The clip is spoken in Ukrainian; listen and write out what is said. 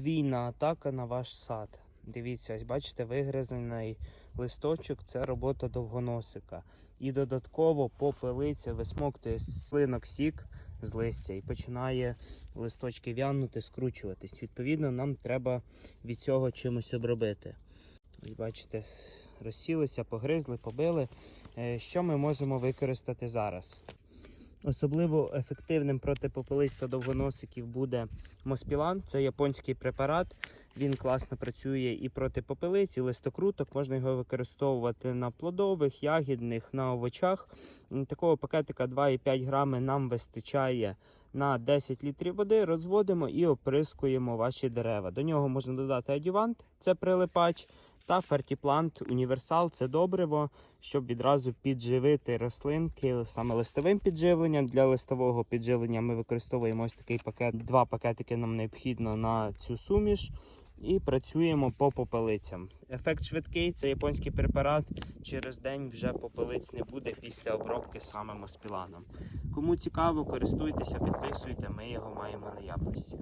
подвійна атака на ваш сад. Дивіться, ось бачите, вигризаний листочок це робота довгоносика. І додатково попелиця висмоктує слинок сік з листя і починає листочки в'янути, скручуватись. Відповідно, нам треба від цього чимось обробити. Ось бачите, розсілися, погризли, побили. Е, Що ми можемо використати зараз? Особливо ефективним проти попелиць та довгоносиків буде Моспілан. Це японський препарат. Він класно працює і проти попелиць, і листокруток. Можна його використовувати на плодових, ягідних, на овочах. Такого пакетика 2,5 грами нам вистачає на 10 літрів води. Розводимо і оприскуємо ваші дерева. До нього можна додати адювант, це прилипач. Та фертіплант універсал це добриво, щоб відразу підживити рослинки саме листовим підживленням. Для листового підживлення ми використовуємо ось такий пакет. Два пакетики нам необхідно на цю суміш. І працюємо по попелицям. Ефект швидкий, це японський препарат. Через день вже попелиць не буде після обробки саме моспіланом. Кому цікаво, користуйтеся, підписуйте, ми його маємо в наявності.